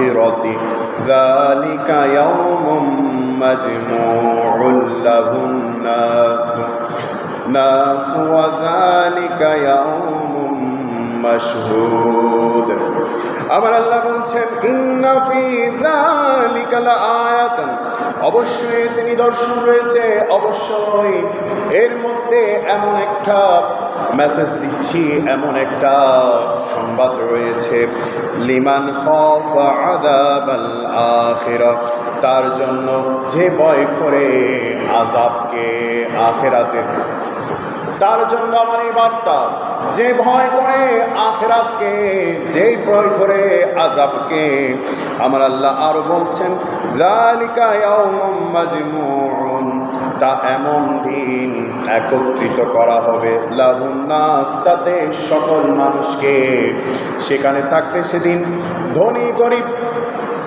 الآخرة ذلك يوم مجموع له الناس ناس وذلك يوم مشهود আমার আল্লাহ বলছেন ইন্না ফি যালিকা লাআয়াতান অবশ্যই তিনি দর্শন রয়েছে অবশ্যই এর মধ্যে এমন একটা মেসেজ দিচ্ছি, এমন একটা সংবাদ রয়েছে। লিমান তার জন্য যে ভয় করে আযাবকে আখিরাতের। তার জন্য আমার এই বার্তা, যে ভয় করে আখেরাতকে, যে ভয় করে আজাবকে আমার আল্লাহ আরও বলছেন, যালিকা ইয়াউমুম তা এমন দিন একত্রিত করা হবে। লাহুন নাস, তাতে সকল মানুষকে সেখানে থাকবে সেদিন। ধনী, গরিব,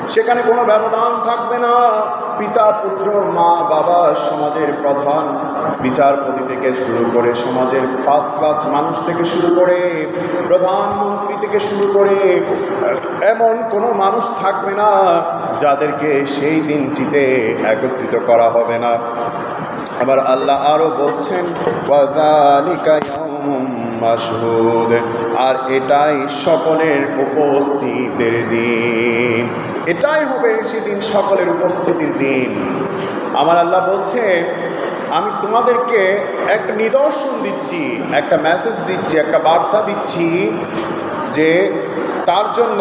সেখানে কোনো ব্যবধান থাকবে না। পিতা, পুত্র, মা, বাবা, সমাজের প্রধান বিচারপতি থেকে শুরু করে সমাজের ফার্স্ট ক্লাস মানুষ থেকে শুরু করে প্রধানমন্ত্রী থেকে শুরু করে এমন কোনো মানুষ থাকবে না যাদেরকে সেই দিনটিতে একত্রিত করা হবে না। আবার আল্লাহ আরও বলছেন মাশহুদ। আর এটাই সকলের উপস্থিতের দিন। এটাই হবে সেদিন সকলের উপস্থিতির দিন। আমার আল্লাহ বলছে, আমি তোমাদেরকে একটা নিদর্শন দিচ্ছি, একটা মেসেজ দিচ্ছি, একটা বার্তা দিচ্ছি যে তার জন্য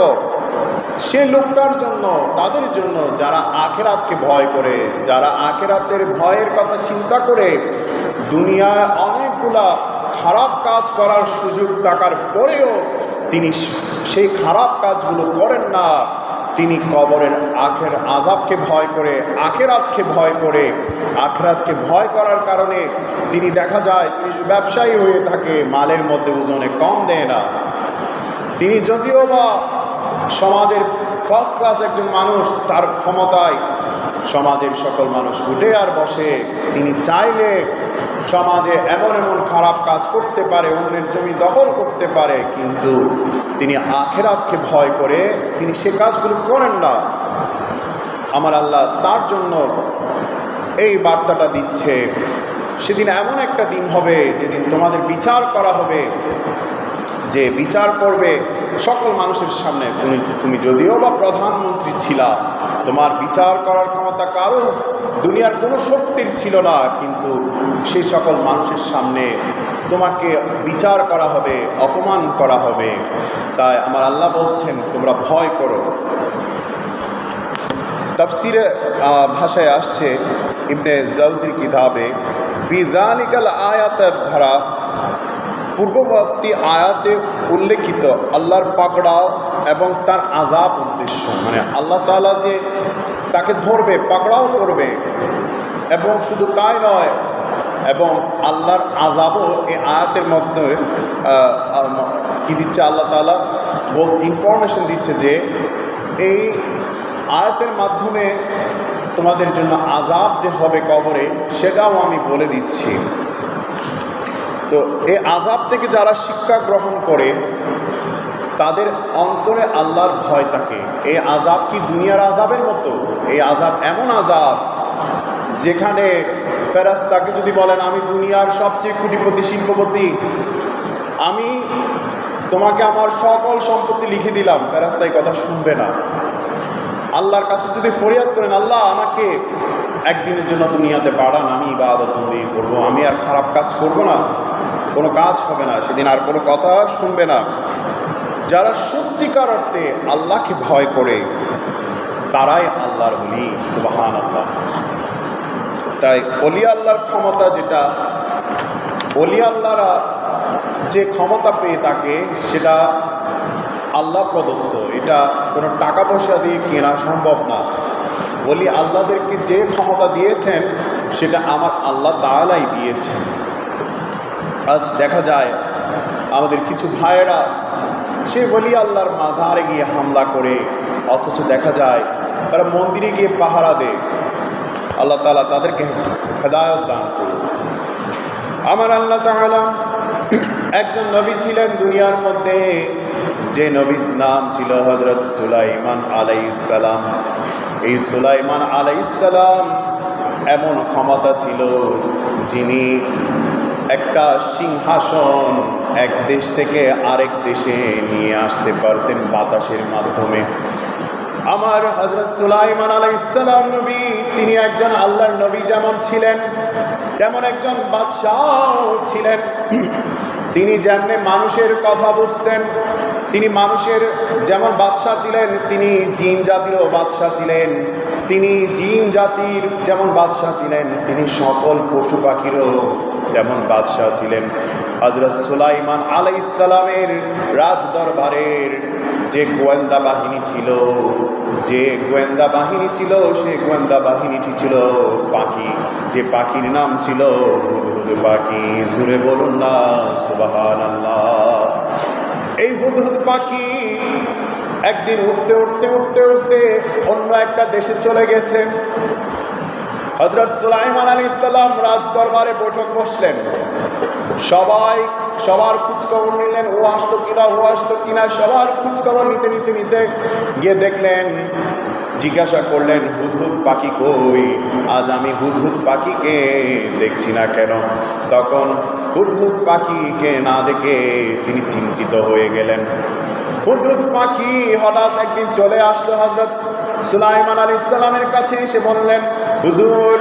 সে লোকটার জন্য, তাদের জন্য যারা আখেরাতকে ভয় করে, যারা আখেরাতের ভয়ের কথা চিন্তা করে, দুনিয়ায় অনেকগুলা খারাপ কাজ করার সুযোগ থাকার পরেও তিনি সেই খারাপ কাজগুলো করেন না। তিনি কবরের আখের আজাবকে ভয় করে, আখেরাতকে ভয় করে। আখেরাতকে ভয় করার কারণে তিনি দেখা যায়, তিনি ব্যবসায়ী হয়ে থাকে, মালের মধ্যে ওজনে কম দেয় না। তিনি যদিও বা সমাজের ফার্স্ট ক্লাস একজন মানুষ, তার ক্ষমতায় সমাজের সকল মানুষ উঠে আর বসে। তিনি চাইলে সমাজে এমন এমন খারাপ কাজ করতে পারে, অন্যের জমি দখল করতে পারে, কিন্তু তিনি আখেরাতকে ভয় করে তিনি সে কাজগুলো করেন না। আমার আল্লাহ তার জন্য এই বার্তাটা দিচ্ছে, সেদিন এমন একটা দিন হবে যেদিন তোমাদের বিচার করা হবে, যে বিচার করবে সকল মানুষের সামনে তুমি তুমি যদিও বা প্রধানমন্ত্রী ছিলা, তোমার বিচার করার ক্ষমতা কারও দুনিয়ার কোনো শক্তির ছিল না, কিন্তু সেই সকল মানুষের সামনে তোমাকে বিচার করা হবে, অপমান করা হবে। তাই আমার আল্লাহ বলছেন, তোমরা ভয় করো। তাফসিরে ভাষায় আসছে, ইবনে জাউজির কিতাবে ফিজানিকাল আয়াতের ধারা পূর্ববর্তী আয়াতে উল্লেখিত আল্লাহর পাকড়াও এবং তার আজাব উদ্দেশ্য। মানে আল্লাহ তাআলা যে তাকে ধরবে, পাকড়াও করবে এবং শুধু তাই নয়, এবং আল্লাহর আজাবও এই আয়াতের মধ্যে কি দিচ্ছে আল্লাহ বল ইনফরমেশন দিচ্ছে যে এই আয়াতের মাধ্যমে তোমাদের জন্য আজাব যে হবে কবরে, সেটাও আমি বলে দিচ্ছি। তো এই আজাব থেকে যারা শিক্ষা গ্রহণ করে, তাদের অন্তরে আল্লাহর ভয় থাকে। এই আজাব কি দুনিয়ার আজাবের মতো? এই আজাব এমন আজাব যেখানে ফেরাস্তাকে যদি বলেন, আমি দুনিয়ার সবচেয়ে কোটিপতি শিল্পপতি আমি তোমাকে আমার সকল সম্পত্তি লিখে দিলাম। ফেরাস্তা এই কথা শুনবে না। আল্লাহর কাছে যদি ফরিয়াদ করেন, আল্লাহ, আমাকে একদিনের জন্য দুনিয়াতে পাঠান, আমি ইবাদত দিয়ে করব, আমি আর খারাপ কাজ করব না। কোনো কাজ হবে না, সেদিন আর কোনো কথা শুনবে না। যারা সত্যিকার অর্থে আল্লাহকে ভয় করে, তারাই আল্লাহর বলি সুবাহান আল্লাহ তাই অলি আল্লাহর ক্ষমতা যেটা অলি আল্লাহরা যে ক্ষমতা পেয়ে থাকে, সেটা আল্লাহ প্রদত্ত। এটা কোনো টাকা পয়সা দিয়ে কেনা সম্ভব না। বলি আল্লাহদেরকে যে ক্ষমতা দিয়েছেন, সেটা আমার আল্লাহ তাআলাই দিয়েছেন। আজ দেখা যায়, আমাদের কিছু ভাইয়েরা, সে বলি আল্লাহর মাঝারে গিয়ে হামলা করে, অথচ দেখা যায় তারা মন্দিরে গিয়ে পাহারা দেয়। আল্লাহ তাআলা তাদেরকে হেদায়ত দান করুন। আমার আল্লাহ তাআলা একজন নবী ছিলেন দুনিয়ার মধ্যে, যে নবীর নাম ছিল হজরত সুলাইমান আলাইসালাম এই সুলাইমান আলাইসালাম এমন ক্ষমতা ছিল যিনি একটা সিংহাসন এক দেশ থেকে আরেক দেশে নিয়ে আসতে পারতেন বাতাসের মাধ্যমে। আমার হজরত সুলাইমান আলাইসালাম নবী, তিনি একজন আল্লাহর নবী যেমন ছিলেন, তেমন একজন বাদশাহ ছিলেন। তিনি যেমনি মানুষের কথা বুঝতেন, তিনি মানুষের যেমন বাদশাহ ছিলেন, তিনি জিন জাতিরও বাদশাহ ছিলেন। তিনি জিন জাতির যেমন বাদশাহ ছিলেন, তিনি সকল পশু পাখিরও তেমন বাদশাহ ছিলেন? হজরত সুলাইমান আলাই ইসলামের রাজ দরবারের যে গোয়েন্দা বাহিনী ছিল, যে গোয়েন্দা বাহিনী ছিল, সে গোয়েন্দা বাহিনীটি ছিল পাখি। যে পাখির নাম ছিল হুদহুদ পাখি। জুড়ে বলুন না সুবাহান এই হুদহুদ পাখি একদিন উঠতে উঠতে উঠতে উঠতে অন্য একটা দেশে চলে গেছে। হজরত সুলাইমান আলী ইসলাম রাজ দরবারে বৈঠক বসলেন। সবাই সবার খোঁজখবর নিলেন, ও আসলো কিনা, ও আসলো কিনা, সবার খোঁজখবর নিতে নিতে নিতে গিয়ে দেখলেন, জিজ্ঞাসা করলেন, হুদহুদ পাখি কই? আজ আমি হুদহুদ পাখিকে দেখছি না কেন? তখন হুদহুদ পাখিকে না দেখে তিনি চিন্তিত হয়ে গেলেন। হুদহুদ পাখি হঠাৎ একদিন চলে আসলো হজরত সুলাইমান আলী ইসলামের কাছে এসে বললেন হুজুর,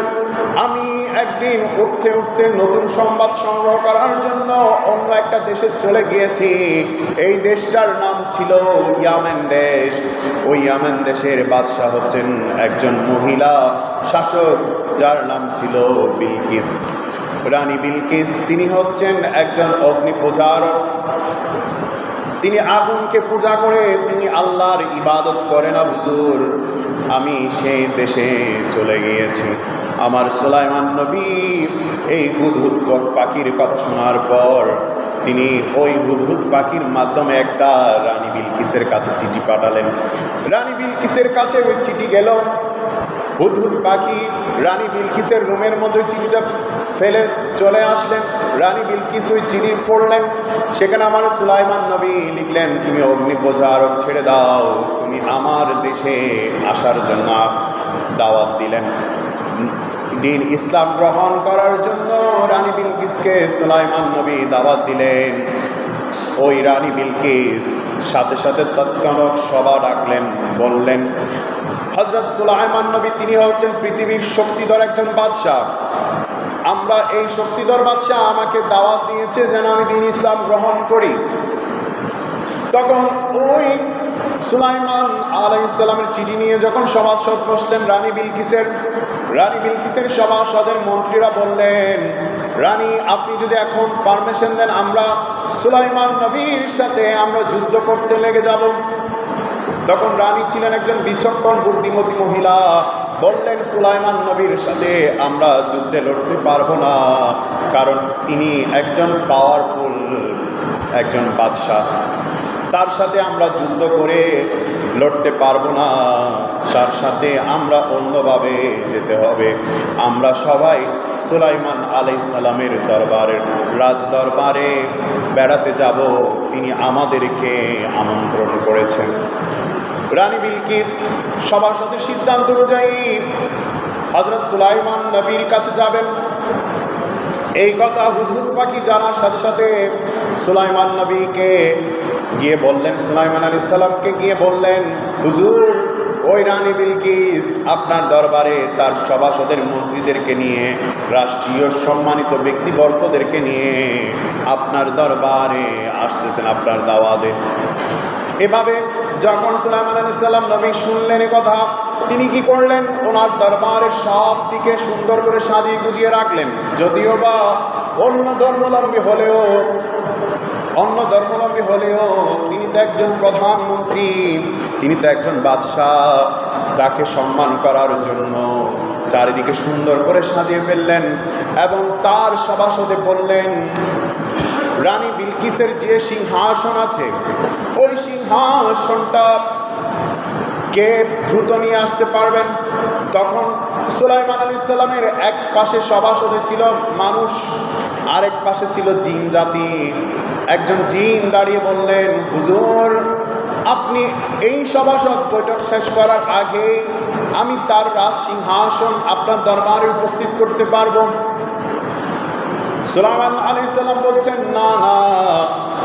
আমি একদিন উঠতে উঠতে নতুন সংবাদ সংগ্রহ করার জন্য অন্য একটা দেশে চলে গিয়েছি। এই দেশটার নাম ছিল ইয়ামেন দেশ। ওই ইয়ামেন দেশের বাদশাহ হচ্ছেন একজন মহিলা শাসক, যার নাম ছিল বিলকিস। রানী বিলকিস, তিনি হচ্ছেন একজন অগ্নি পূজারক তিনি আগুনকে পূজা করে তিনি আল্লাহর ইবাদত করে না হুজুর। আমি সেই দেশে চলে গিয়েছি। আমার সোলাইমান নবী এই হুদহুদ পাখির কথা শোনার পর তিনি ওই হুদহুদ পাখির মাধ্যমে একটা রানী বিলকিসের কাছে চিঠি পাঠালেন। রানী বিলকিসের কাছে ওই চিঠি গেল। হুদহুদ পাখি রানী বিলকিসের রুমের মধ্যে চিঠিটা ফেলে চলে আসলেন। রানী বিলকিস ওই চিঠি পড়লেন। সেখানে আমার সুলাইমান নবী লিখলেন, তুমি অগ্নি আরব ছেড়ে দাও, তুমি আমার দেশে আসার জন্য দাওয়াত দিলেন। দিন ইসলাম গ্রহণ করার জন্য রানী বিলকিসকে সুলাইমান নবী দাওয়াত দিলেন। ওই রানী বিলকিস সাথে সাথে তৎক্ষণাৎ সভা ডাকলেন, বললেন হজরত সুলাইমান নবী তিনি হচ্ছেন পৃথিবীর শক্তিধর একজন বাদশাহ। আমরা এই শক্তিধর বাদশাহ আমাকে দাওয়াত দিয়েছে যেন আমি দিন ইসলাম গ্রহণ করি। তখন ওই সুলাইমান আলাই ইসলামের চিঠি নিয়ে যখন সভাসদ বসলেন রানী বিলকিসের রানী বিলকিসের সভাসদের মন্ত্রীরা বললেন, রানী, আপনি যদি এখন পারমিশন দেন, আমরা সুলাইমান নবীর সাথে আমরা যুদ্ধ করতে লেগে যাব। তখন রানী ছিলেন একজন বিচক্ষণ বুদ্ধিমতী মহিলা, বললেন, সুলাইমান নবীর সাথে আমরা যুদ্ধে লড়তে পারব না, কারণ তিনি একজন পাওয়ারফুল একজন বাদশাহ। তার সাথে আমরা যুদ্ধ করে লড়তে পারব না, তার সাথে আমরা অন্যভাবে যেতে হবে। আমরা সবাই সুলাইমান আলাই সালামের দরবারের রাজ দরবারে বেড়াতে যাব। তিনি আমাদেরকে আমন্ত্রণ করেছেন। রানী বিলকিস সভাসদের সিদ্ধান্ত অনুযায়ী হজরত সুলাইমান নবীর কাছে যাবেন। এই কথা হুদহুদ পাখি জানার সাথে সাথে সুলাইমান নবীকে গিয়ে বললেন, সুলাইমান আলী সাল্লামকে গিয়ে বললেন, হুজুর, ওই রানী বিলকিস আপনার দরবারে তার সভাসদের মন্ত্রীদেরকে নিয়ে, রাষ্ট্রীয় সম্মানিত ব্যক্তিবর্গদেরকে নিয়ে আপনার দরবারে আসতেছেন আপনার দাওয়াতে। এভাবে যখন সুলাইমান আলী সাল্লাম নবী শুনলেন কথা, তিনি কি করলেন? ওনার দরবারের সব দিকে সুন্দর করে সাজিয়ে গুজিয়ে রাখলেন। যদিও বা অন্য ধর্মলম্বী হলেও, অন্য ধর্মলম্বী হলেও তিনি তো একজন প্রধানমন্ত্রী, তিনি তো একজন বাদশাহ, তাকে সম্মান করার জন্য চারিদিকে সুন্দর করে সাজিয়ে ফেললেন এবং তার সভাসদে বললেন, রানী বিলকিসের যে সিংহাসন আছে ওই কে দ্রুত নিয়ে আসতে পারবেন? তখন সুলাইমান আলী ইসলামের এক পাশে সভাসদে ছিল মানুষ, আরেক পাশে ছিল জিন জাতি। একজন জিন দাঁড়িয়ে বললেন, হুজুর, আপনি এই সভাসদ বৈঠক শেষ করার আগে আমি তার রাজ সিংহাসন আপনার দরবারে উপস্থিত করতে পারব? সুলাইমান আলী সাল্লাম বলছেন, না না।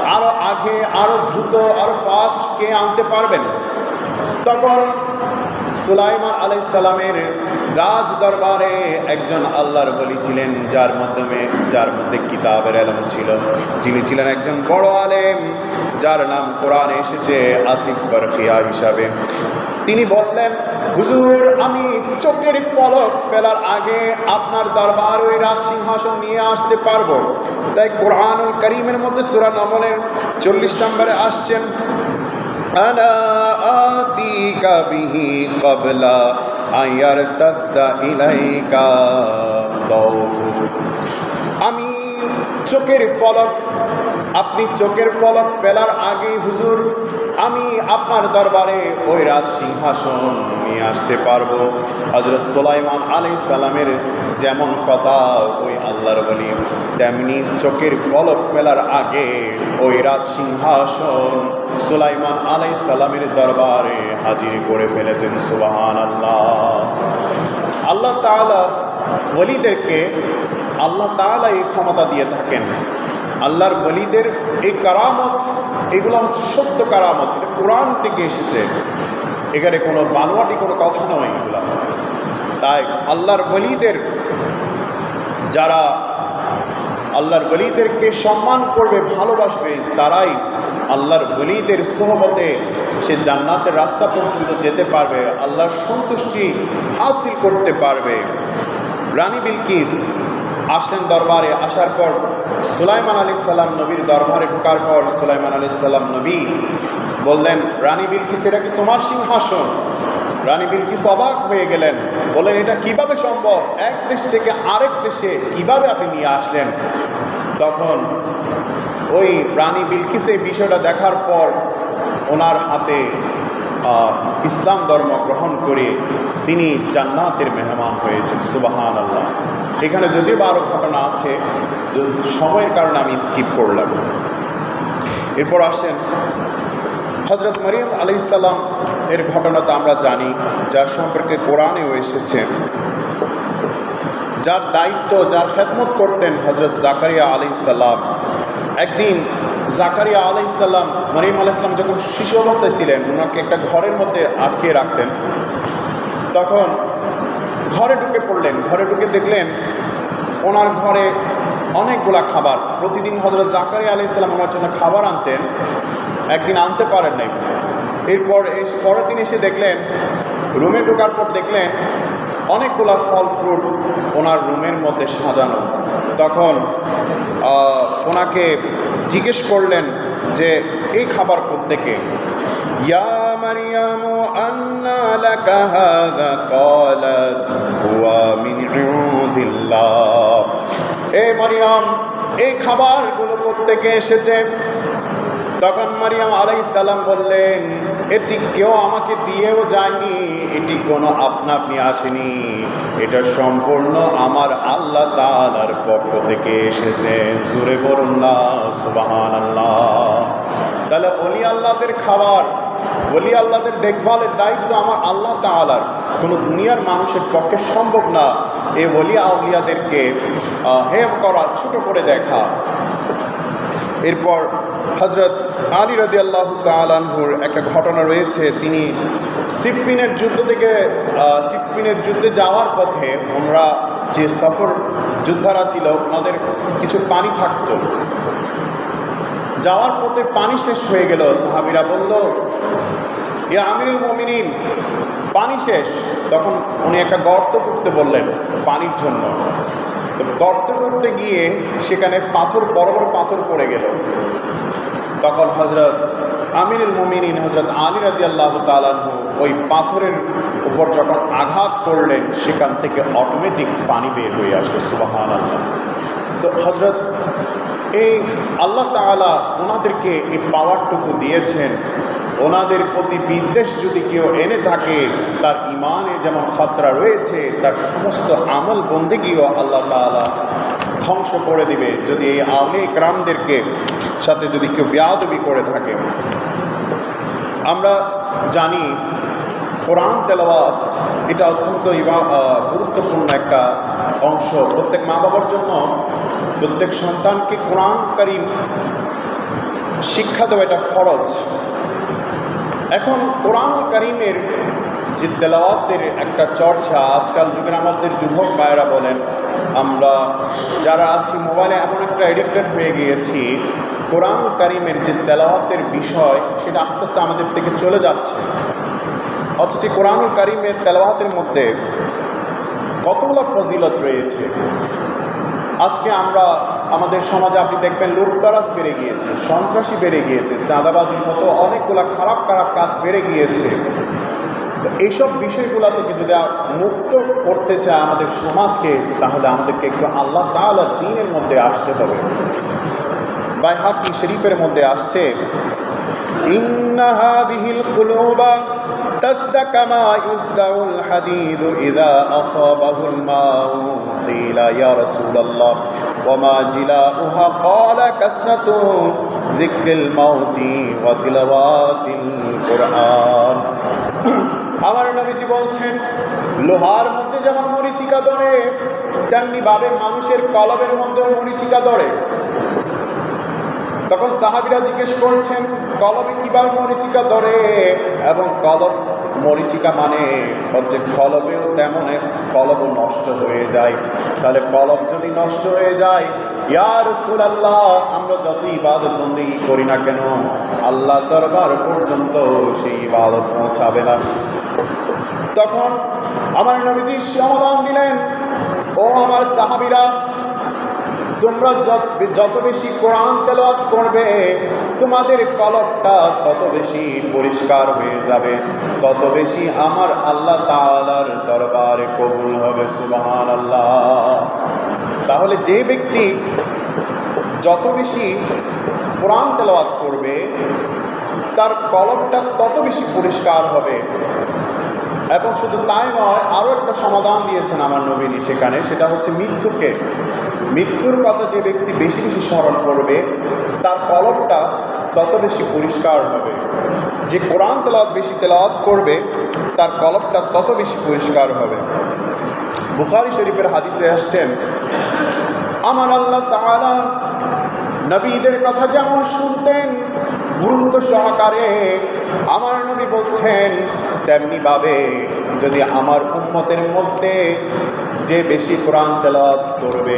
আরও আগে আরও দ্রুত আরও ফাস্ট কে আনতে পারবেন? তখন সুলাইমান আলাই সালামের রাজ দরবারে একজন আল্লাহর বলি ছিলেন, যার মাধ্যমে, যার মধ্যে কিতাবের আলম ছিল। যিনি ছিলেন একজন বড় আলেম, যার নাম কোরআন এসেছে, আসিফ বরফিয়া হিসাবে। তিনি বললেন, হুজুর, আমি চোখের পলক ফেলার আগে আপনার দরবার ওই রাজ সিংহাসন নিয়ে আসতে পারব। তাই কোরআন করিমের মধ্যে সুরান আমলের চল্লিশ নম্বরে আসছেন আনা আতি কাবিহি কবলা আমি চোখের ফলক, আপনি চোখের ফলক পেলার আগে হুজুর, আমি আপনার দরবারে ওই রাজ সিংহাসন নিয়ে আসতে পারব। হজরত সোলাইমান আলি সালামের যেমন কথা, ওই আল্লাহর বলি, তেমনি চোখের পলক মেলার আগে ওই রাজ সিংহাসন সুলাইমান আলাই সালামের দরবারে হাজির করে ফেলেছেন সুবাহান আল্লাহ আল্লাহ তাআলা বলিদেরকে আল্লাহ তাআলা এই ক্ষমতা দিয়ে থাকেন। আল্লাহর বলিদের এই কারামত, এগুলো হচ্ছে সত্য কারামত, এটা কোরআন থেকে এসেছে। এখানে কোনো বানোয়াটি, কোনো কথা নয় এগুলা। তাই আল্লাহর বলিদের যারা আল্লাহর বলিদেরকে সম্মান করবে, ভালোবাসবে, তারাই আল্লাহর বলিদের সোহবতে সে জান্নাতের রাস্তা পর্যন্ত যেতে পারবে, আল্লাহর সন্তুষ্টি হাসিল করতে পারবে। রানী বিলকিস আসলেন দরবারে, আসার পর সুলাইমান আলী সাল্লাম নবীর দরবারে ঢোকার পর সুলাইমান আলী সাল্লাম নবী বললেন, রানী বিলকিস, এটা কি তোমার সিংহাসন? রানী বিলকিস অবাক হয়ে গেলেন, বললেন, এটা কীভাবে সম্ভব? এক দেশ থেকে আরেক দেশে কীভাবে আপনি নিয়ে আসলেন? তখন ওই রানী বিলকিস এই বিষয়টা দেখার পর ওনার হাতে ইসলাম ধর্ম গ্রহণ করে তিনি জান্নাতের মেহমান হয়েছেন সুবাহান আল্লাহ এখানে যদিও বা আরও ঘটনা আছে সময়ের কারণে আমি স্কিপ করলাম। এরপর আসেন হজরত মরিয়ম আলাইসাল্লাম এর ঘটনা তো আমরা জানি, যার সম্পর্কে কোরআনেও এসেছে। যার দায়িত্ব, যার খেদমত করতেন হজরত জাকারিয়া আলাইসাল্লাম একদিন জাকারিয়া আলাইসাল্লাম মরিয়ম আলাইসাল্লাম যখন শিশু অবস্থায় ছিলেন, ওনাকে একটা ঘরের মধ্যে আটকে রাখতেন। তখন ঘরে ঢুকে পড়লেন। ঘরে ঢুকে দেখলেন ওনার ঘরে অনেকগুলা খাবার। প্রতিদিন হজরত জাকারিয়া আলাইসাল্লাম ওনার জন্য খাবার আনতেন। একদিন আনতে পারেন নাই। এরপর পরের দিন এসে দেখলেন, রুমে ঢোকার পর দেখলেন অনেকগুলা ফল ফ্রুট ওনার রুমের মধ্যে সাজানো তখন ওনাকে জিজ্ঞেস করলেন যে, এই খাবার প্রত্যেকে ইয়া মারিয়াম আন্না লাকা হাযা ক্বালাত হুয়া মিন ইনদিল্লাহ এ মারিয়াম, এই খাবারগুলো প্রত্যেকে এসেছে? তখন মারিয়াম আলাই সালাম বললেন এটি কেউ আমাকে দিয়েও যায়নি, এটি কোনো আপনা আপনি আসেনি। এটা সম্পূর্ণ আমার আল্লাহ তালার পক্ষ থেকে এসেছে। জুড়ে বলুন সুবাহান আল্লাহ তাহলে অলি আল্লাহদের খাবার, অলি আল্লাহদের দেখভালের দায়িত্ব আমার আল্লাহ তালার কোনো দুনিয়ার মানুষের পক্ষে সম্ভব না। এই অলি আউলিয়াদেরকে হেয় করা, ছোট করে দেখা। এরপর হজরত আলী রাজি আল্লাহ তালানহুর একটা ঘটনা রয়েছে। তিনি সিফিনের যুদ্ধ থেকে সিফিনের যুদ্ধে যাওয়ার পথে আমরা যে সফর যোদ্ধারা ছিল, ওনাদের কিছু পানি থাকতো। যাওয়ার পথে পানি শেষ হয়ে গেল। সাহাবিরা বলল, ইয়া আমিরুল মমিনিন, পানি শেষ। তখন উনি একটা গর্ত করতে বললেন পানির জন্য। তো গর্ত করতে গিয়ে সেখানে পাথর, বড় বড় পাথর পড়ে গেল। তখন হজরত আমিরুল মমিনিন হজরত আলী রাজি আল্লাহ তালাহু ওই পাথরের উপর যখন আঘাত করলেন, সেখান থেকে অটোমেটিক পানি বের হয়ে আসলো সুবাহান আল্লাহ তো হজরত এই আল্লাহ তাআলা ওনাদেরকে এই পাওয়ারটুকু দিয়েছেন ওনাদের প্রতি বিদ্বেষ যদি কেউ এনে থাকে, তার ইমানে যেমন খতরা রয়েছে, তার সমস্ত আমল বন্দিগিও আল্লাহ তাআলা ধ্বংস করে দিবে। যদি এই আওলি গ্রামদেরকে সাথে যদি কেউ বেয়াদবি করে থাকে। আমরা জানি, কোরআন তেলাওয়াত এটা অত্যন্ত গুরুত্বপূর্ণ একটা অংশ। প্রত্যেক মা বাবার জন্য প্রত্যেক সন্তানকে কোরআনকারী শিক্ষা দেওয়া এটা ফরজ। এখন কোরআন করিমের যে তেলাওয়াতের একটা চর্চা আজকাল যুগের আমাদের যুবক ভাইয়েরা বলেন, আমরা যারা আছি মোবাইলে এমন একটা এডিক্টেড হয়ে গিয়েছি, কোরআন করিমের যে তেলাওয়াতের বিষয় সেটা আস্তে আস্তে আমাদের থেকে চলে যাচ্ছে। অথচ কোরআন করিমের তেলাওয়াতের মধ্যে কতগুলো ফজিলত রয়েছে। আজকে আমরা আমাদের সমাজে আপনি দেখবেন লুটতারাজ বেড়ে গিয়েছে, সন্ত্রাসী বেড়ে গিয়েছে, চাঁদাবাজির মতো অনেকগুলো খারাপ খারাপ কাজ বেড়ে গিয়েছে। এইসব বিষয়গুলো থেকে যদি মুক্ত করতে চায় আমাদের সমাজকে, তাহলে আমাদেরকে একটু আল্লাহ তাআলা দিনের মধ্যে আসতে হবে। বাইহাকি শরীফের মধ্যে আসছে ইন্নাহাদিহিল কুলুবা তাসদা কামা ইউসদাউল ইদা আসাবাহুল قيل يا رسول الله وما جلاؤها قال كسرة ذكر الموت وتلاوات القرآن আমার নবীজি বলছেন লোহার মধ্যে যেমন মরিচিকা ধরে তেমনি ভাবে মানুষের কলবের মধ্যেও মরিচিকা ধরে তখন সাহাবিরা জিজ্ঞেস করছেন কলমে কিভাবে মরিচিকা ধরে এবং কলম মরিচিকা মানে হচ্ছে কলবেও তেমন কলবও নষ্ট হয়ে যায়। তাহলে কলব যদি নষ্ট হয়ে যায় ইয়ার আল্লাহ আমরা যত ইবাদত বন্দি করি না কেন আল্লাহ দরবার পর্যন্ত সেই ইবাদত পৌঁছাবে না। তখন আমার নবীজি সমাধান দিলেন, ও আমার সাহাবিরা তোমরা যত- বেশি কোরআন তেলাওয়াত করবে, তোমাদের কলবটা তত বেশি পরিষ্কার হয়ে যাবে। তত বেশি আমার আল্লাহ তালার দরবারে কবুল হবে সুবহান আল্লাহ তাহলে যে ব্যক্তি যত বেশি কোরআন তেলাওয়াত করবে, তার কলবটা তত বেশি পরিষ্কার হবে। এবং শুধু তাই নয় আরও একটা সমাধান দিয়েছেন আমার নবীজি সেখানে, সেটা হচ্ছে মৃত্যুকে। মৃত্যুর কথা যে ব্যক্তি বেশি বেশি স্মরণ করবে, তার কলবটা তত বেশি পরিষ্কার হবে। যে কোরআন তেলাওয়াত বেশি তেলাওয়াত করবে, তার কলবটা তত বেশি পরিষ্কার হবে। বুখারি শরীফের হাদিসে আসছেন, আমার আল্লাহ তাআলা নবীদের কথা যেমন শুনতেন, গুরুত্ব সহকারে আমার নবী বলছেন তেমনি ভাবে যদি আমার উম্মতের মধ্যে যে বেশি কোরআন তেলাওয়াত করবে,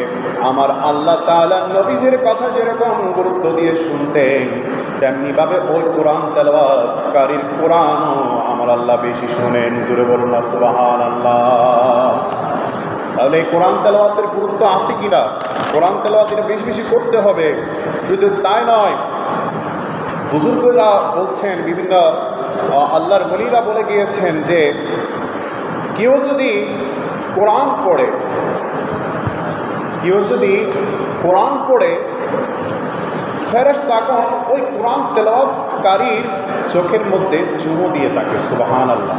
আমার আল্লাহ তাআলা নবীদের কথা যেরকম গুরুত্ব দিয়ে শুনতেন, তেমনিভাবে ওই কোরআন তেলাওয়াতকারীর কোরআনও আমার আল্লাহ বেশি শোনেন। জুড়ে বলুন সুবহান আল্লাহ তাহলে এই কোরআন তেলাওয়াতের গুরুত্ব আছে কি না কোরআন তেলাওয়াত এটা বেশি বেশি করতে হবে। শুধু তাই নয়, বুজুর্গরা বলছেন, বিভিন্ন আল্লাহর বলিরা বলে গিয়েছেন যে, কেউ যদি কোরআন পড়ে। কেউ যদি কোরআন পড়ে, ফেরেস তখন ওই কোরআন তেলাওয়াতকারীর চোখের মধ্যে চুমো দিয়ে থাকে সুবাহান আল্লাহ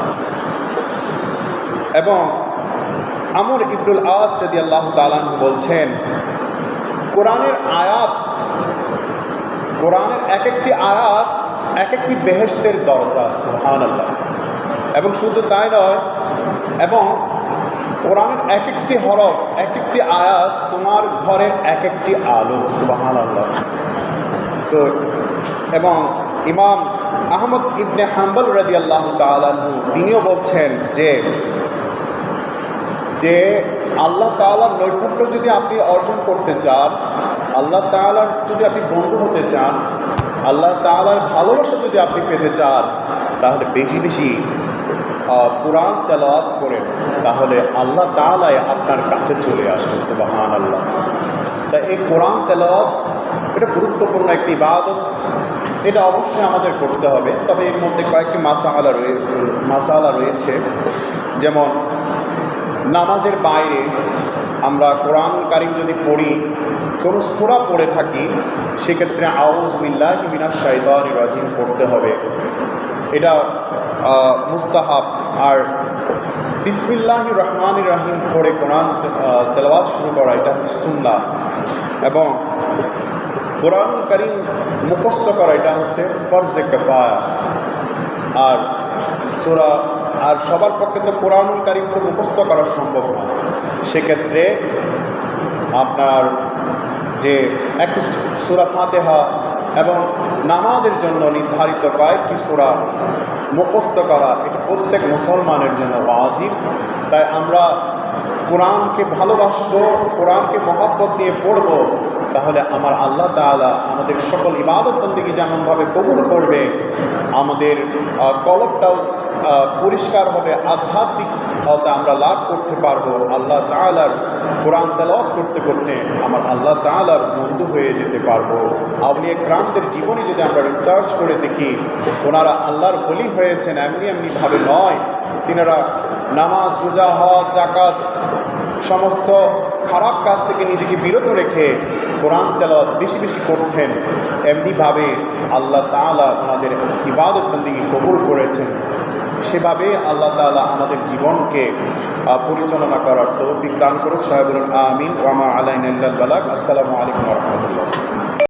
এবং আমর ইবনুল আস রদি আল্লাহ তালান বলছেন, কোরআনের আয়াত, কোরআনের এক একটি আয়াত এক একটি বেহেস্তের দরজা সুহান আল্লাহ এবং শুধু তাই নয়, এবং কোরআনের এক একটি হরফ এক একটি আয়াত তোমার ঘরের এক একটি আলো সুবাহান আল্লাহ তো, এবং ইমাম আহমদ ইবনে হাম্বল রাদি আল্লাহ তালাহু তিনিও বলছেন যে যে আল্লাহ তাআলার নৈপুণ্য যদি আপনি অর্জন করতে চান, আল্লাহ তাআলার যদি আপনি বন্ধু হতে চান, আল্লাহ তাআলার ভালোবাসা যদি আপনি পেতে চান, তাহলে বেশি বেশি কোরআন তেলাওয়াত করেন। তাহলে আল্লাহ তাআলাই আপনার কাছে চলে আসবে সুবাহান আল্লাহ তাই এই কোরআন তেলাওয়াত, এটা গুরুত্বপূর্ণ একটি ইবাদত। এটা অবশ্যই আমাদের করতে হবে, তবে এর মধ্যে কয়েকটি মাসালা রয়ে, মাসালা রয়েছে। যেমন, নামাজের বাইরে আমরা কোরআন কারিম যদি পড়ি, কোনো সোরা পড়ে থাকি, সেক্ষেত্রে আউজ মিল্লাহ মিনার শাহিদান রাজিম পড়তে হবে। এটা মুস্তাহাব আর বিসমিল্লাহ রহমান রাহিম পড়ে কোরআন তেলাওয়াত শুরু করা, এটা হচ্ছে সুন্না এবং কোরআন করিম মুখস্থ করা, এটা হচ্ছে ফরজে কেফায়া। আর সুরা, আর সবার পক্ষে তো কোরআনুল কারিম তো মুখস্থ করা সম্ভব না। সেক্ষেত্রে আপনার যে এক সুরা ফাতেহা এবং নামাজের জন্য নির্ধারিত কয়েকটি সুরা মুখস্থ করা, এটা প্রত্যেক মুসলমানের জন্য ওয়াজিব। তাই আমরা কোরআনকে ভালোবাসব, কোরআনকে মহাব্বত নিয়ে পড়ব, তাহলে আমার আল্লাহ তালা আমাদের সকল ইবাদত বন্দীকে যেমনভাবে কবুল করবে, আমাদের কলকটাও পরিষ্কার হবে, আধ্যাত্মিক হতে আমরা লাভ করতে পারব। আল্লাহ তাআলার কোরআন তেলাওয়াত করতে করতে আমার আল্লাহ তাআলার বন্ধু হয়ে যেতে পারব। আউলিয়া ক্রামদের জীবনী যদি আমরা রিসার্চ করে দেখি, ওনারা আল্লাহর বলি হয়েছেন এমনি এমনিভাবে নয়। তিনারা নামাজ, রোজা, হজ জাকাত সমস্ত খারাপ কাজ থেকে নিজেকে বিরত রেখে কোরআন তেলাওয়াত বেশি বেশি করতেন। এমনিভাবে আল্লাহ তাআলা ওনাদের ইবাদত বন্দিকে কবুল করেছেন। সেভাবে আল্লাহ তালা আমাদের জীবনকে পরিচালনা করার তৌফিক দান করুক। সাহেবুল আমিন। ওয়ামা আলাইন বালাক আসসালামু আলাইকুম রহমতুল্লাহ।